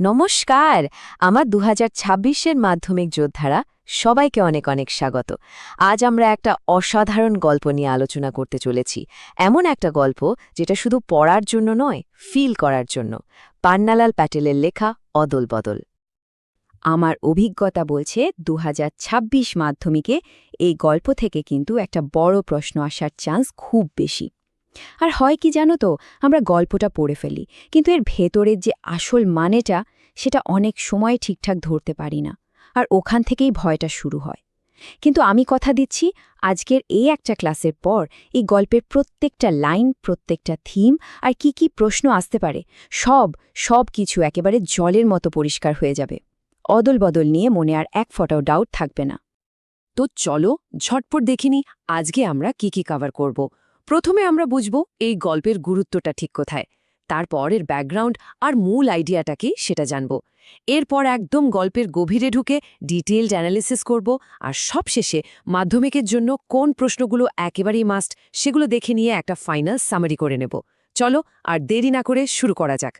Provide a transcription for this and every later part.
নমস্কার। আমার দু হাজার ছাব্বিশের মাধ্যমিক যোদ্ধারা, সবাইকে অনেক অনেক স্বাগত। আজ আমরা একটা অসাধারণ গল্প নিয়ে আলোচনা করতে চলেছি। এমন একটা গল্প যেটা শুধু পড়ার জন্য নয় ফিল করার জন্য। পান্নালাল প্যাটেলের লেখা অদল বদল। আমার অভিজ্ঞতা বলছে দু হাজার ছাব্বিশ মাধ্যমিকে এই গল্প থেকে কিন্তু একটা বড় প্রশ্ন আসার চান্স খুব বেশি। আর হয় কি জানো তো, আমরা গল্পটা পড়ে ফেলি, কিন্তু এর ভেতরের যে আসল মানেটা, সেটা অনেক সময় ঠিকঠাক ধরতে পারি না, আর ওখান থেকেই ভয়টা শুরু হয়। কিন্তু আমি কথা দিচ্ছি, আজকের এই একটা ক্লাসের পর এই গল্পের প্রত্যেকটা লাইন, প্রত্যেকটা থিম, আর কি কি প্রশ্ন আসতে পারে, সব সব কিছু একেবারে জলের মতো পরিষ্কার হয়ে যাবে। অদল বদল নিয়ে মনে আর এক ফটাও ডাউট থাকবে না। তো চলো, ঝটপট দেখিনি, আজকে আমরা কি কি কভার করব। প্রথমে আমরা বুঝব এই গল্পের গুরুত্বটা ঠিক কোথায়, তারপর এর ব্যাকগ্রাউন্ড আর মূল আইডিয়াটা কি সেটা জানব। এরপর একদম গল্পের গভীরে ঢুকে ডিটেলড অ্যানালিসিস করব আর সবশেষে মাধ্যমিকের জন্য কোন প্রশ্নগুলো একেবারেই মাস্ট সেগুলো দেখে নিয়ে একটা ফাইনাল সামারি করে নেব। চলো আর দেরি না করে শুরু করা যাক।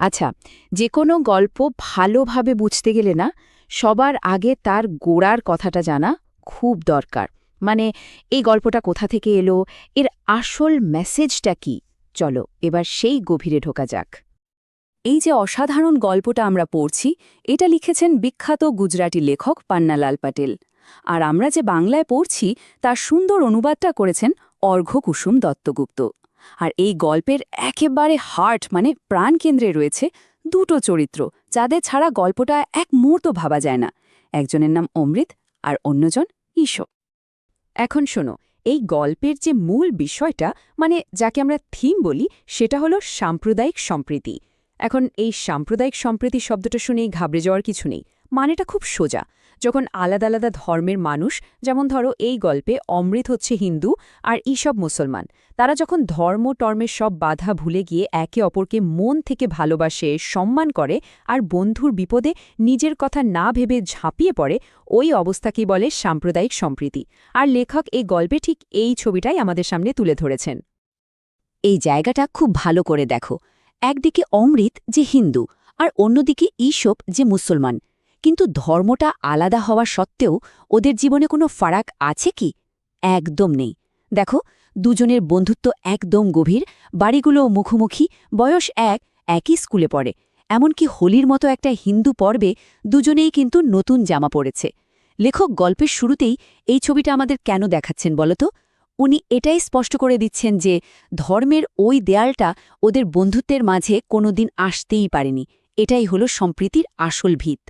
আচ্ছা যে কোনো গল্প ভালোভাবে বুঝতে গেলে না সবার আগে তার গোড়ার কথাটা জানা খুব দরকার। মানে এই গল্পটা কোথা থেকে এলো? এর আসল মেসেজটা কি? চলো, এবার সেই গভীরে ঢোকা যাক। এই যে অসাধারণ গল্পটা আমরা পড়ছি, এটা লিখেছেন বিখ্যাত গুজরাটি লেখক পান্নালাল পাটেল। আর আমরা যে বাংলায় পড়ছি, তার সুন্দর অনুবাদটা করেছেন অর্ঘ্যকুসুম দত্তগুপ্ত। আর এই গল্পের একেবারে হার্ট মানে প্রাণকেন্দ্রে রয়েছে দুটো চরিত্র, যাদের ছাড়া গল্পটা এক মুহূর্ত ভাবা যায় না। একজনের নাম অমৃত আর অন্যজন ঈশো এখন শোনো, এই গল্পের যে মূল বিষয়টা মানে যাকে আমরা থিম বলি, সেটা হলো সাম্প্রদায়িক সম্প্রীতি। এখন এই সাম্প্রদায়িক সম্প্রীতি শব্দটা শুনেই ঘাবড়ে যাওয়ার কিছু নেই। মানেটা খুব সোজা। যখন আলাদা আলাদা ধর্মের মানুষ, যেমন ধরো এই গল্পে অমৃত হচ্ছে হিন্দু আর ঈসব মুসলমান, তারা যখন ধর্ম টর্মের সব বাধা ভুলে গিয়ে একে অপরকে মন থেকে ভালোবাসে, সম্মান করে আর বন্ধুর বিপদে নিজের কথা না ভেবে ঝাঁপিয়ে পড়ে, ওই অবস্থাকেই বলে সাম্প্রদায়িক সম্প্রীতি। আর লেখক এই গল্পে ঠিক এই ছবিটাই আমাদের সামনে তুলে ধরেছেন। এই জায়গাটা খুব ভালো করে দেখো। একদিকে অমৃত যে হিন্দু আর অন্যদিকে ঈশব যে মুসলমান। কিন্তু ধর্মটা আলাদা হওয়া সত্ত্বেও ওদের জীবনে কোনো ফারাক আছে কি? একদম নেই। দেখো, দুজনের বন্ধুত্ব একদম গভীর বাড়িগুলো মুখোমুখি, বয়স এক, একই স্কুলে পড়ে। এমনকি হোলির মতো একটা হিন্দু পর্বে দুজনেই কিন্তু নতুন জামা পড়েছে লেখক গল্পের শুরুতেই এই ছবিটা আমাদের কেন দেখাচ্ছেন বলতো উনি এটাই স্পষ্ট করে দিচ্ছেন যে ধর্মের ওই দেয়ালটা ওদের বন্ধুত্বের মাঝে কোনোদিন আসতেই পারেনি। এটাই হলো সম্প্রীতির আসল ভিত।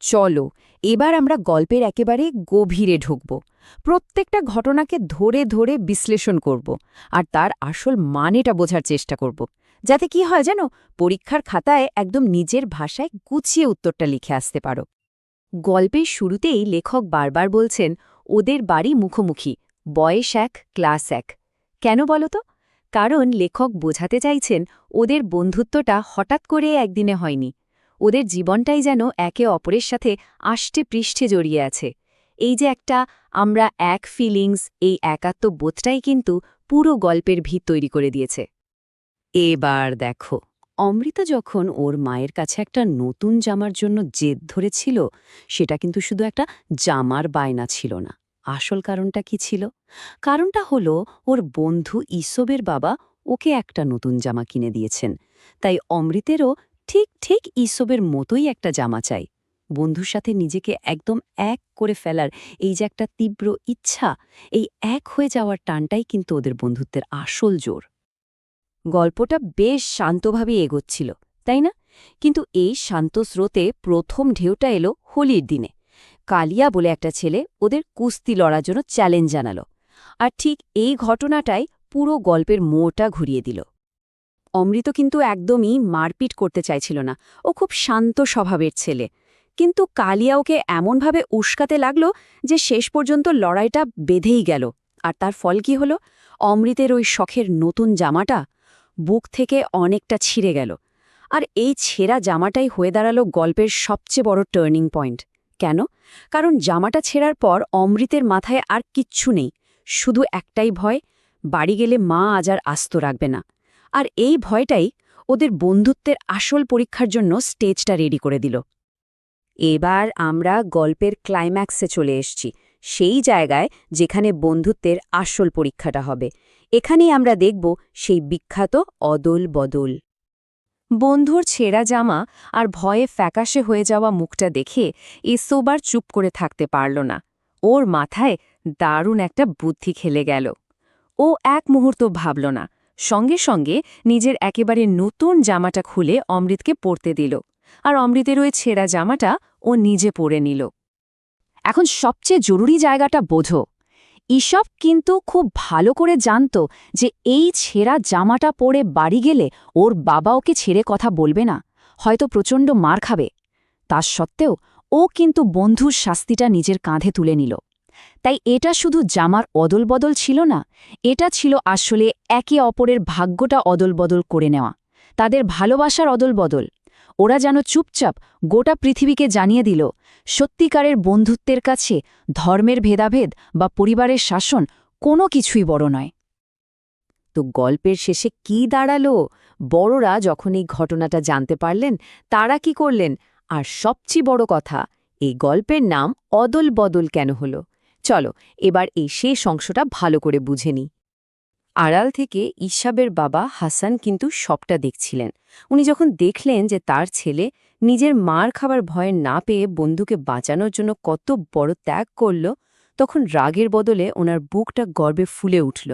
চলো, এবার আমরা গল্পের একেবারে গভীরে ঢুকব। প্রত্যেকটা ঘটনাকে ধরে ধরে বিশ্লেষণ করব আর তার আসল মানেটা বোঝার চেষ্টা করব। যাতে কি হয় যেন পরীক্ষার খাতায় একদম নিজের ভাষায় গুছিয়ে উত্তরটা লিখে আসতে পারো। গল্পের শুরুতেই লেখক বারবার বলছেন, ওদের বাড়ি মুখোমুখি, বয়স এক, ক্লাস এক। কেন বলো তো? কারণ লেখক বোঝাতে চাইছেন, ওদের বন্ধুত্বটা হঠাৎ করে একদিনে হয়নি। ওদের জীবনটাই যেন একে অপরের সাথে আষ্টে পৃষ্ঠে জড়িয়ে আছে। এই যে একটা আমরা এক ফিলিংস এই একাত্ম বোধটাই কিন্তু পুরো গল্পের ভিত তৈরি করে দিয়েছে। এবার দেখো, অমৃতা যখন ওর মায়ের কাছে একটা নতুন জামার জন্য জেদ ধরেছিল, সেটা কিন্তু শুধু একটা জামার বায়না ছিল না। আসল কারণটা কি ছিল? কারণটা হলো, ওর বন্ধু ইসবের বাবা ওকে একটা নতুন জামা কিনে দিয়েছেন। তাই অমৃতেরও ঠিক ঠিক ইসবের মতোই একটা জামা চাই। বন্ধুর সাথে নিজেকে একদম এক করে ফেলার এই যে একটা তীব্র ইচ্ছা, এই এক হয়ে যাওয়ার টানটাই কিন্তু ওদের বন্ধুত্বের আসল জোর। গল্পটা বেশ শান্তভাবে এগোচ্ছিল, তাই না? কিন্তু এই শান্ত স্রোতে প্রথম ঢেউটা এলো হোলির দিনে। কালিয়া বলে একটা ছেলে ওদের কুস্তি লড়ার জন্য চ্যালেঞ্জ জানালো। আর ঠিক এই ঘটনাটাই পুরো গল্পের মোটা ঘুরিয়ে দিল। অমৃত কিন্তু একদমই মারপিট করতে চাইছিল না। ও খুব শান্ত স্বভাবের ছেলে। কিন্তু কালিয়া ওকে এমনভাবে উস্কাতে লাগল যে শেষ পর্যন্ত লড়াইটা বেঁধেই গেল। আর তার ফল কি হল? অমৃতের ওই শখের নতুন জামাটা বুক থেকে অনেকটা ছিঁড়ে গেল। আর এই ছেঁড়া জামাটাই হয়ে দাঁড়াল গল্পের সবচেয়ে বড় টার্নিং পয়েন্ট। কেন? কারণ জামাটা ছেঁড়ার পর অমৃতের মাথায় আর কিচ্ছু নেই। শুধু একটাই ভয়, বাড়ি গেলে মা আজ আর আস্ত রাখবে না। আর এই ভয়টাই ওদের বন্ধুত্বের আসল পরীক্ষার জন্য স্টেজটা রেডি করে দিল। এবার আমরা গল্পের ক্লাইম্যাক্সে চলে এসছি, সেই জায়গায় যেখানে বন্ধুত্বের আসল পরীক্ষাটা হবে। এখানেই আমরা দেখব সেই বিখ্যাত অদল বদল। বন্ধুর ছেঁড়া জামা আর ভয়ে ফ্যাকাশে হয়ে যাওয়া মুখটা দেখে এসোবার চুপ করে থাকতে পারল না। ওর মাথায় দারুণ একটা বুদ্ধি খেলে গেল। ও এক মুহূর্ত ভাবল না সঙ্গে সঙ্গে নিজের একেবারে নতুন জামাটা খুলে অমৃতকে পরতে দিল। আর অমৃতের ওই ছেঁড়া জামাটা ও নিজে পরে নিল। এখন সবচেয়ে জরুরি জায়গাটা বোঝো। ঈশব কিন্তু খুব ভালো করে জানত যে এই ছেঁড়া জামাটা পরে বাড়ি গেলে ওর বাবা ওকে ছেড়ে কথা বলবে না, হয়তো প্রচণ্ড মার খাবে। তা সত্ত্বেও ও কিন্তু বন্ধুর শাস্তিটা নিজের কাঁধে তুলে নিল। তাই এটা শুধু জামার অদলবদল ছিল না, এটা ছিল আসলে একে অপরের ভাগ্যটা অদলবদল করে নেওয়া, তাদের ভালোবাসার অদলবদল। ওরা যেন চুপচাপ গোটা পৃথিবীকে জানিয়ে দিল, সত্যিকারের বন্ধুত্বের কাছে ধর্মের ভেদাভেদ বা পরিবারের শাসন কোনো কিছুই বড় নয়। তো গল্পের শেষে কি দাঁড়াল? বড়রা যখন এই ঘটনাটা জানতে পারলেন, তারা কি করলেন? আর সবচেয়ে বড় কথা, এই গল্পের নাম অদল বদল কেন হলো? চলো, এবার এই শেষ অংশটা ভালো করে বুঝে নিই। আড়াল থেকে ইসাবের বাবা হাসান কিন্তু সবটা দেখছিলেন। উনি যখন দেখলেন যে তার ছেলে নিজের মার খাবার ভয় না পেয়ে বন্ধুকে বাঁচানোর জন্য কত বড় ত্যাগ করল, তখন রাগের বদলে ওনার বুকটা গর্বে ফুলে উঠল।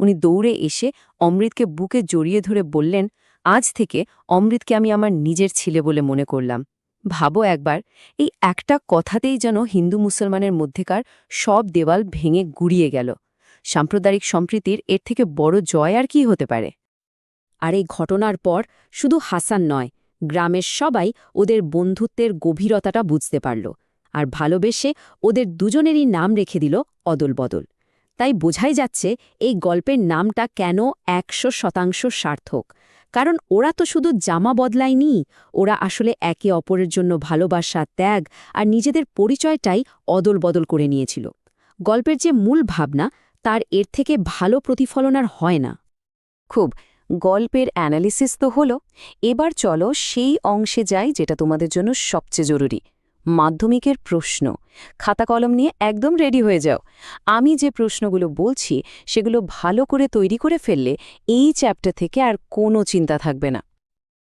উনি দৌড়ে এসে অমৃতকে বুকে জড়িয়ে ধরে বললেন, আজ থেকে অমৃতকে আমি আমার নিজের ছেলে বলে মনে করলাম। ভাবো একবার, এই একটা কথাতেই যেন হিন্দু মুসলমানের মধ্যেকার সব দেওয়াল ভেঙে গুড়িয়ে গেল। সাম্প্রদায়িক সম্প্রীতির এর থেকে বড় জয় আর কি হতে পারে? আর এই ঘটনার পর শুধু হাসান নয়, গ্রামের সবাই ওদের বন্ধুত্বের গভীরতাটা বুঝতে পারল আর ভালোবেসে ওদের দুজনেরই নাম রেখে দিল অদল বদল তাই বোঝাই যাচ্ছে এই গল্পের নামটা কেন একশো শতাংশ সার্থক কারণ ওরা তো শুধু জামা বদলায়নি, ওরা আসলে একে অপরের জন্য ভালোবাসা, ত্যাগ আর নিজেদের পরিচয়টাই অদল বদল করে নিয়েছিল। গল্পের যে মূল ভাবনা, তার এর থেকে ভালো প্রতিফলন আর হয় না। খুব, গল্পের অ্যানালিসিস তো হলো, এবার চলো সেই অংশে যাই যেটা তোমাদের জন্য সবচেয়ে জরুরি। মাধ্যমিকের প্রশ্ন। খাতা কলম নিয়ে একদম রেডি হয়ে যাও। আমি যে প্রশ্নগুলো বলছি, সেগুলো ভালো করে তৈরি করে ফেললে এই চ্যাপ্টার থেকে আর কোনো চিন্তা থাকবে না।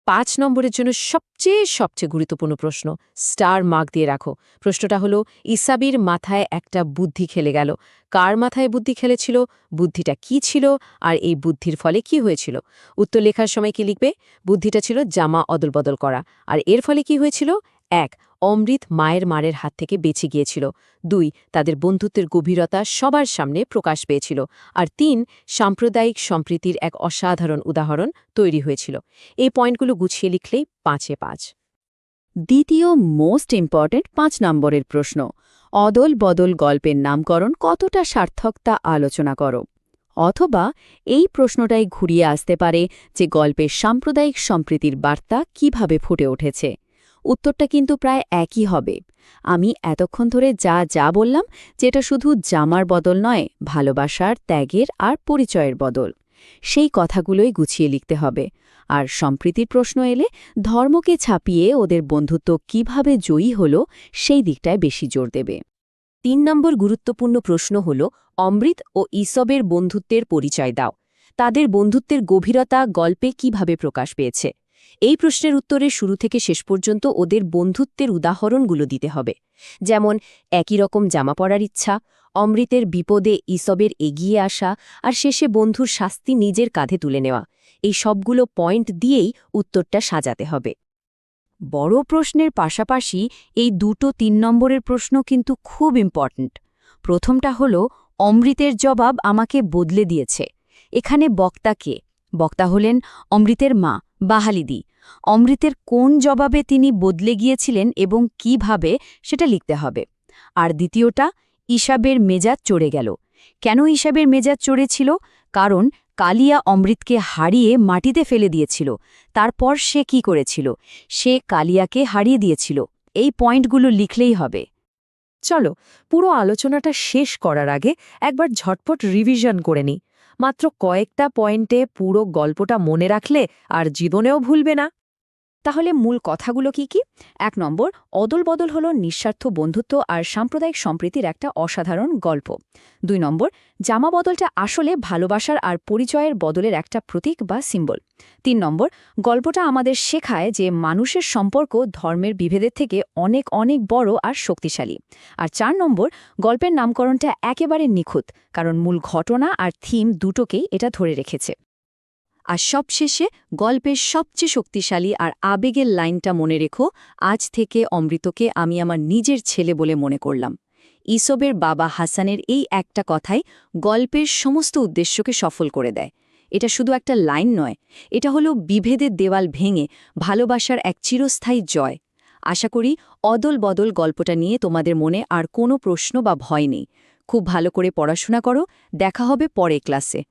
পাঁচ নম্বরের জন্য সবচেয়ে সবচেয়ে গুরুত্বপূর্ণ প্রশ্ন, স্টার মার্ক দিয়ে রাখো। প্রশ্নটা হলো, ইসাবির মাথায় একটা বুদ্ধি খেলে গেল। কার মাথায় বুদ্ধি খেলেছিল? বুদ্ধিটা কি ছিল? আর এই বুদ্ধির ফলে কি হয়েছিল? উত্তর লেখার সময় কি লিখবে? বুদ্ধিটা ছিল জামা অদলবদল করা। আর এর ফলে কি হয়েছিল? এক, অমৃত মায়ের মারের হাত থেকে বেঁচে গিয়েছিল। দুই, তাদের বন্ধুত্বের গভীরতা সবার সামনে প্রকাশ পেয়েছিল। আর তিন, সাম্প্রদায়িক সম্প্রীতির এক অসাধারণ উদাহরণ তৈরি হয়েছিল। এই পয়েন্টগুলো গুছিয়ে লিখলেই পাঁচে পাঁচ। দ্বিতীয় মোস্ট ইম্পর্ট্যান্ট পাঁচ নম্বরের প্রশ্ন, অদল বদল গল্পের নামকরণ কতটা সার্থক তা আলোচনা করো। অথবা এই প্রশ্নটাই ঘুরিয়ে আসতে পারে যে গল্পের সাম্প্রদায়িক সম্প্রীতির বার্তা কীভাবে ফুটে উঠেছে। উত্তরটা কিন্তু প্রায় একই হবে। আমি এতক্ষণ ধরে যা যা বললাম, যেটা শুধু জামার বদল নয়, ভালোবাসার, ত্যাগের আর পরিচয়ের বদল। সেই কথাগুলোই গুছিয়ে লিখতে হবে। আর সম্প্রীতির প্রশ্ন এলে ধর্মকে ছাপিয়ে ওদের বন্ধুত্ব কীভাবে জয়ী হল, সেই দিকটায় বেশি জোর দেবে। তিন নম্বর গুরুত্বপূর্ণ প্রশ্ন হল, অমৃত ও ঈসবের বন্ধুত্বের পরিচয় দাও। তাদের বন্ধুত্বের গভীরতা গল্পে কীভাবে প্রকাশ পেয়েছে? এই প্রশ্নের উত্তরে শুরু থেকে শেষ পর্যন্ত ওদের বন্ধুত্বের উদাহরণগুলো দিতে হবে। যেমন, একই রকম জামা পরার ইচ্ছা, অমৃতের বিপদে ঈসবের এগিয়ে আসা, আর শেষে বন্ধুর শাস্তি নিজের কাঁধে তুলে নেওয়া। এই সবগুলো পয়েন্ট দিয়েই উত্তরটা সাজাতে হবে। বড় প্রশ্নের পাশাপাশি এই দুটো তিন নম্বরের প্রশ্ন কিন্তু খুব ইম্পর্ট্যান্ট। প্রথমটা হল, অমৃতের জবাব আমাকে বদলে দিয়েছে। এখানে বক্তা কে? বক্তা হলেন অমৃতের মা। বাহালিদি অমৃতের কোন জবাবে তিনি বদলে গিয়েছিলেন এবং কীভাবে সেটা লিখতে হবে। আর দ্বিতীয়টা ইসাবের মেজাজ চড়ে গেল। কেন ইসাবের মেজাজ চড়েছিল? কারণ কালিয়া অমৃতকে হারিয়ে মাটিতে ফেলে দিয়েছিল। তারপর সে কি করেছিল? সে কালিয়াকে হারিয়ে দিয়েছিল। এই পয়েন্টগুলো লিখলেই হবে। চলো, পুরো আলোচনাটা শেষ করার আগে একবার ঝটপট রিভিশন করে নিই। মাত্র কয়েকটা পয়েন্টে পুরো গল্পটা মনে রাখলে আর জীবনেও ভুলবে না। তাহলে মূল কথাগুলো কি কি? এক নম্বর, অদল বদল হল নিঃস্বার্থ বন্ধুত্ব আর সাম্প্রদায়িক সম্প্রীতির একটা অসাধারণ গল্প। দুই নম্বর, জামা বদলটা আসলে ভালোবাসার আর পরিচয়ের বদলের একটা প্রতীক বা সিম্বল তিন নম্বর, গল্পটা আমাদের শেখায় যে মানুষের সম্পর্ক ধর্মের বিভেদের থেকে অনেক অনেক বড় আর শক্তিশালী। আর চার নম্বর, গল্পের নামকরণটা একেবারে নিখুঁত, কারণ মূল ঘটনা আর থিম দুটোকেই এটা ধরে রেখেছে। আর সবশেষে গল্পের সবচেয়ে শক্তিশালী আর আবেগের লাইনটা মনে রেখো, আজ থেকে অমৃতকে আমি আমার নিজের ছেলে বলে মনে করলাম। ইসবের বাবা হাসানের এই একটা কথাই গল্পের সমস্ত উদ্দেশ্যকে সফল করে দেয়। এটা শুধু একটা লাইন নয়, এটা হলো বিভেদের দেওয়াল ভেঙে ভালোবাসার এক চিরস্থায়ী জয়। আশা করি অদল বদল গল্পটা নিয়ে তোমাদের মনে আর কোনো প্রশ্ন বা ভয় নেই। খুব ভালো করে পড়াশোনা করো, দেখা হবে পরে ক্লাসে।